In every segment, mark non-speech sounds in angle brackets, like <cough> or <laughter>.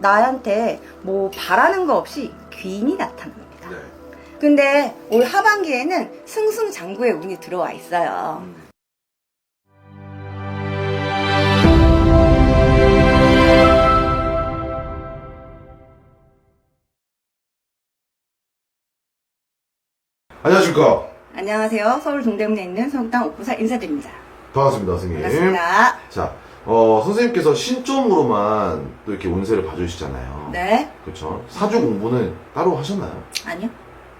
나한테 뭐 바라는 거 없이 귀인이 나타납니다. 네. 근데 올 하반기에는 승승장구의 운이 들어와 있어요. 음. 안녕하십니까. 안녕하세요. 서울 동대문에 있는 성당 옥구사 인사드립니다. 반갑습니다, 선생님. 반갑습니다. 자, 어, 선생님께서 신점으로만 또 이렇게 운세를 봐주시잖아요. 네. 그렇죠. 사주 공부는 따로 하셨나요? 아니요.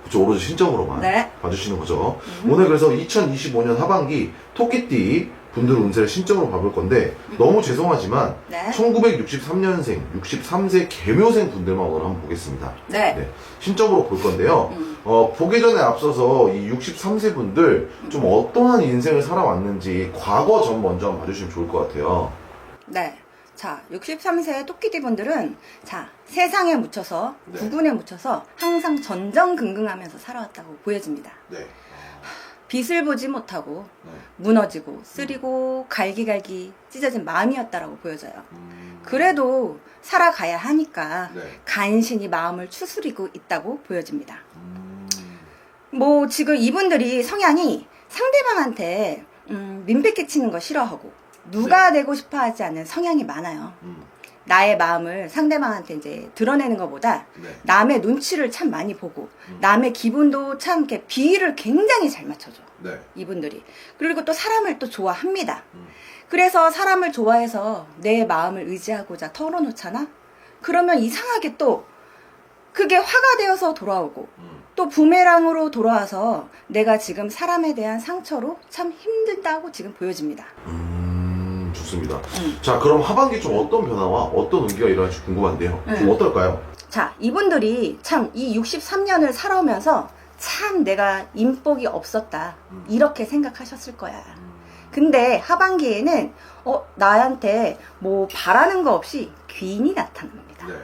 그렇죠. 오로지 신점으로만 네. 봐주시는 거죠. 음. 오늘 그래서 2025년 하반기 토끼띠 분들 운세를 신점으로 봐볼 건데 너무 죄송하지만 네. 1963년생, 63세 개묘생 분들만 오늘 한번 보겠습니다. 네. 네. 신점으로 볼 건데요. 음. 어, 보기 전에 앞서서 이 63세 분들 좀 어떠한 인생을 살아왔는지 과거 전 먼저 한번 봐주시면 좋을 것 같아요. 네. 자, 63세 토끼띠 분들은 자, 세상에 묻혀서 네. 구군에 묻혀서 항상 전전긍긍하면서 살아왔다고 보여집니다. 네. 빛을 보지 못하고 네. 무너지고 쓰리고 갈기갈기 찢어진 마음이었다라고 보여져요. 음, 그래도 살아가야 하니까 네. 간신히 마음을 추스리고 있다고 보여집니다. 음, 뭐 지금 이분들이 성향이 상대방한테 음, 민폐 끼치는 거 싫어하고 누가 되고 싶어 하지 않는 성향이 많아요. 음, 나의 마음을 상대방한테 이제 드러내는 것보다 네. 남의 눈치를 참 많이 보고 음. 남의 기분도 참 이렇게 비위를 굉장히 잘 맞춰줘. 네. 이분들이. 그리고 또 사람을 또 좋아합니다. 음. 그래서 사람을 좋아해서 내 마음을 의지하고자 털어놓잖아? 그러면 이상하게 또 그게 화가 되어서 돌아오고 음, 또 부메랑으로 돌아와서 내가 지금 사람에 대한 상처로 참 힘들다고 지금 보여집니다. 음, 좋습니다. 음. 자, 그럼 하반기 좀 어떤 변화와 어떤 운기가 일어날지 궁금한데요. 좀 음. 어떨까요? 자, 이분들이 참 이 63년을 살아오면서 참 내가 인복이 없었다. 음. 이렇게 생각하셨을 거야. 음, 근데 하반기에는 어, 나한테 뭐 바라는 거 없이 귀인이 나타납니다. 네.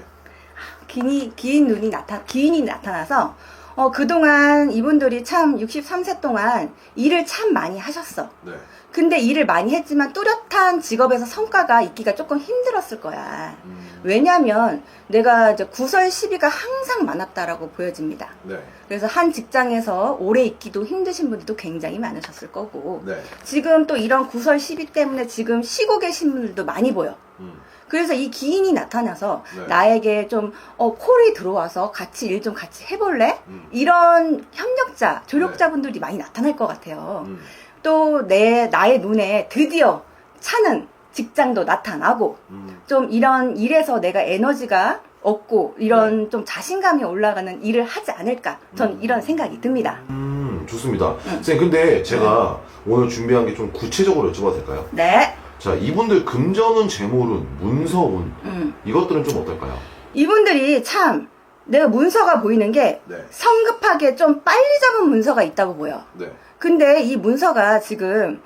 귀인이, 귀인 눈이 나타, 귀인이 나타나서 어, 그동안 이분들이 참 63세 동안 일을 참 많이 하셨어. 네. 근데 일을 많이 했지만 뚜렷한 직업에서 성과가 있기가 조금 힘들었을 거야. 음, 왜냐면 내가 이제 구설 시비가 항상 많았다라고 보여집니다. 네. 그래서 한 직장에서 오래 있기도 힘드신 분들도 굉장히 많으셨을 거고 네. 지금 또 이런 구설 시비 때문에 지금 쉬고 계신 분들도 많이 보여. 음, 그래서 이 기인이 나타나서 네. 나에게 좀 어, 콜이 들어와서 같이 일 좀 같이 해볼래? 음, 이런 협력자, 조력자분들이 많이 나타날 것 같아요. 음, 또내 나의 눈에 드디어 차는 직장도 나타나고 음, 좀 이런 일에서 내가 에너지가 얻고 이런 네. 좀 자신감이 올라가는 일을 하지 않을까 전 음. 이런 생각이 듭니다. 음, 좋습니다. 음. 선생님, 근데 제가 오늘 준비한 게 좀 구체적으로 여쭤봐도 될까요? 네. 자, 이분들 금전운, 재물운, 문서운, 음. 이것들은 좀 어떨까요? 이분들이 참 내가 문서가 보이는 게 네. 성급하게 좀 빨리 잡은 문서가 있다고 보여. 네. 근데 이 문서가 지금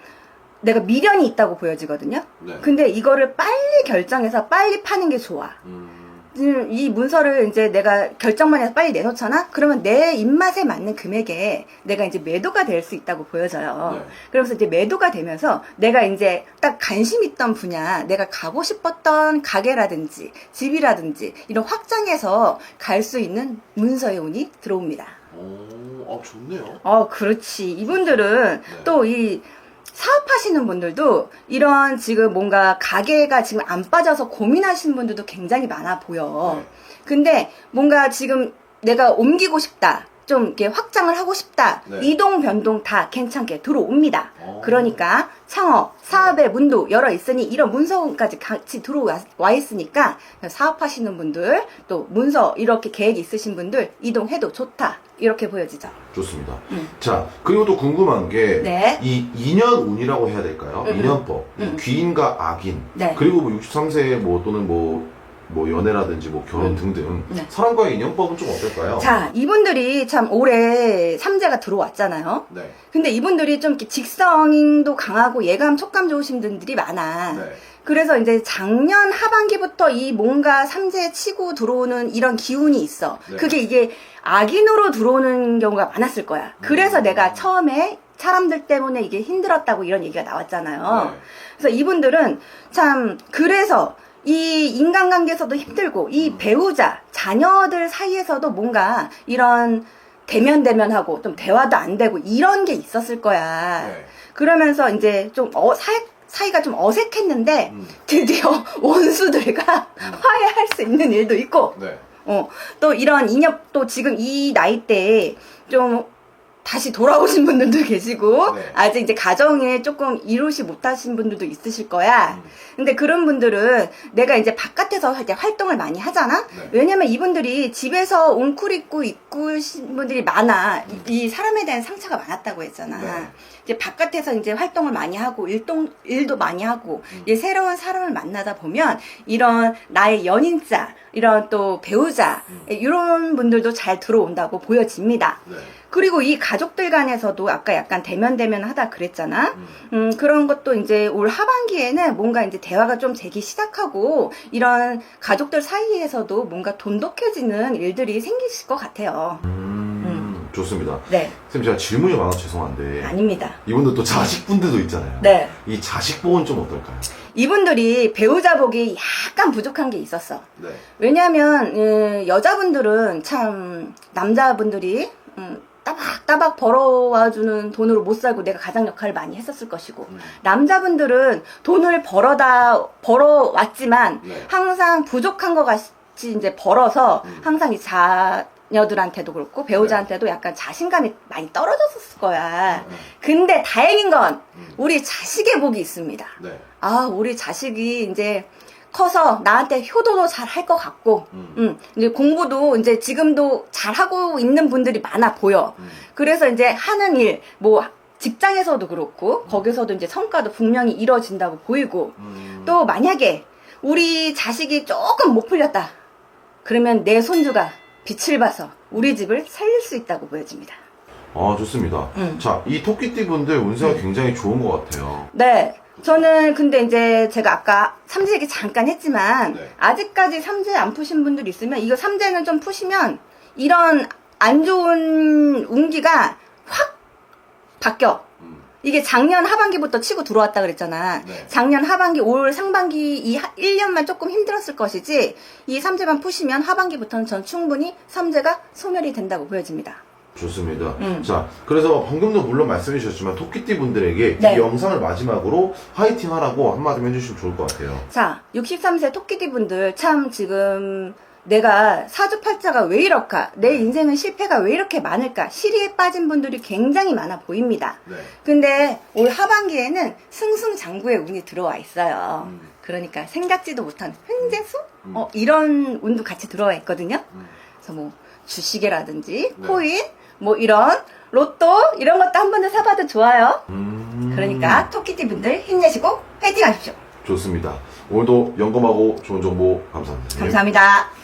내가 미련이 있다고 보여지거든요. 네. 근데 이거를 빨리 결정해서 빨리 파는 게 좋아. 음, 음, 이 문서를 이제 내가 결정만 해서 빨리 내놓잖아? 그러면 내 입맛에 맞는 금액에 내가 이제 매도가 될 수 있다고 보여져요. 네. 그러면서 이제 매도가 되면서 내가 이제 딱 관심 있던 분야, 내가 가고 싶었던 가게라든지 집이라든지 이런 확장해서 갈 수 있는 문서의 운이 들어옵니다. 오, 아, 좋네요. 어, 그렇지. 이분들은 네. 또이 사업하시는 분들도 이런 지금 뭔가 가게가 지금 안 빠져서 고민하시는 분들도 굉장히 많아 보여. 네. 근데 뭔가 지금 내가 옮기고 싶다. 좀 이렇게 확장을 하고 싶다. 네. 이동 변동 다 괜찮게 들어옵니다. 오. 그러니까 창업, 사업의 문도 열어 있으니 이런 문서까지 같이 들어와 와 있으니까 사업하시는 분들 또 문서 이렇게 계획 있으신 분들 이동해도 좋다. 이렇게 보여지죠. 좋습니다. 음. 자, 그리고 또 궁금한 게, 네. 이 인연운이라고 해야 될까요? 음, 음. 인연법. 음. 귀인과 악인. 네. 그리고 뭐 63세 뭐 또는 뭐, 뭐 연애라든지 뭐 결혼 음. 등등. 네. 사람과의 인연법은 좀 어떨까요? 자, 이분들이 참 올해 삼재가 들어왔잖아요. 네. 근데 이분들이 좀 이렇게 직성도 강하고 예감, 촉감 좋으신 분들이 많아. 네. 그래서 이제 작년 하반기부터 이 뭔가 삼재 치고 들어오는 이런 기운이 있어. 네. 그게 이게 악인으로 들어오는 경우가 많았을 거야. 그래서 음. 내가 처음에 사람들 때문에 이게 힘들었다고 이런 얘기가 나왔잖아요. 네. 그래서 이분들은 참 그래서 이 인간관계에서도 힘들고 이 배우자, 자녀들 사이에서도 뭔가 이런 대면 대면하고 좀 대화도 안 되고 이런 게 있었을 거야. 네. 그러면서 이제 좀 어, 사이, 사이가 좀 어색했는데 음. 드디어 <laughs> 원수들과 화해할 수 있는 일도 있고 네. 어, 또 이런 인연 또 지금 이 나이 때에 좀 다시 돌아오신 분들도 계시고 네. 아직 이제 가정에 조금 이루시 못하신 분들도 있으실 거야. 음. 근데 그런 분들은 내가 이제 바깥에서 이제 활동을 많이 하잖아. 네. 왜냐면 이분들이 집에서 웅크리고 있고신 분들이 많아. 이, 이 사람에 대한 상처가 많았다고 했잖아. 네. 이제 바깥에서 이제 활동을 많이 하고 일동 일도 많이 하고 음. 이제 새로운 사람을 만나다 보면 이런 나의 연인자, 이런 또 배우자 음. 이런 분들도 잘 들어온다고 보여집니다. 네. 그리고 이 가족들 간에서도 아까 약간 대면 대면 하다 그랬잖아. 음. 음, 그런 것도 이제 올 하반기에는 뭔가 이제 대화가 좀 되기 시작하고 이런 가족들 사이에서도 뭔가 돈독해지는 일들이 생기실 것 같아요. 음, 좋습니다. 네, 선생님 제가 질문이 많아서 죄송한데 아닙니다. 이분들 또 자식분들도 있잖아요. 네. 이 자식 보은 좀 어떨까요? 이분들이 배우자 복이 약간 부족한 게 있었어. 네. 왜냐하면 음, 여자분들은 참 남자분들이 음, 따박따박 벌어와주는 돈으로 못 살고 내가 가장 역할을 많이 했었을 것이고 음. 남자분들은 돈을 벌어다 벌어왔지만 네. 항상 부족한 것 같이 이제 벌어서 음. 항상 이 자녀들한테도 그렇고 배우자한테도 약간 자신감이 많이 떨어졌을 거야. 네. 근데 다행인 건 음. 우리 자식의 복이 있습니다. 네. 아, 우리 자식이 이제 커서 나한테 효도도 잘 할 것 같고, 음. 음, 이제 공부도 이제 지금도 잘 하고 있는 분들이 많아 보여. 음. 그래서 이제 하는 일, 뭐, 직장에서도 그렇고, 거기서도 이제 성과도 분명히 이뤄진다고 보이고, 음. 또 만약에 우리 자식이 조금 못 풀렸다. 그러면 내 손주가 빛을 봐서 우리 집을 살릴 수 있다고 보여집니다. 아 좋습니다. 음. 자, 이 토끼띠 분들 운세가 굉장히 좋은 것 같아요. 네. 저는 근데 이제 제가 아까 삼재 얘기 잠깐 했지만 네. 아직까지 삼재 안 푸신 분들 있으면 이거 삼재는 좀 푸시면 이런 안 좋은 운기가 확 바뀌어. 음. 이게 작년 하반기부터 치고 들어왔다 그랬잖아. 네. 작년 하반기, 올 상반기 이 하- 1년만 조금 힘들었을 것이지 이 삼재만 푸시면 하반기부터는 전 충분히 삼재가 소멸이 된다고 보여집니다. 좋습니다. 음. 자, 그래서 방금도 물론 말씀해 주셨지만 토끼띠 분들에게 네. 이 영상을 마지막으로 화이팅 하라고 한마디 해주시면 좋을 것 같아요. 자, 63세 토끼띠 분들 참 지금 내가 사주팔자가 왜 이럴까? 내 인생은 실패가 왜 이렇게 많을까? 시리에 빠진 분들이 굉장히 많아 보입니다. 네. 근데 올 하반기에는 승승장구의 운이 들어와 있어요. 음. 그러니까 생각지도 못한 횡재수? 음. 어, 이런 운도 같이 들어와 있거든요. 음. 그래서 뭐 주식이라든지 네. 코인, 뭐 이런 로또 이런 것도 한 번에 사봐도 좋아요. 음. 그러니까 토끼띠 분들 힘내시고 파이팅 하십시오. 좋습니다. 오늘도 영검하고 좋은 정보 감사합니다. 감사합니다.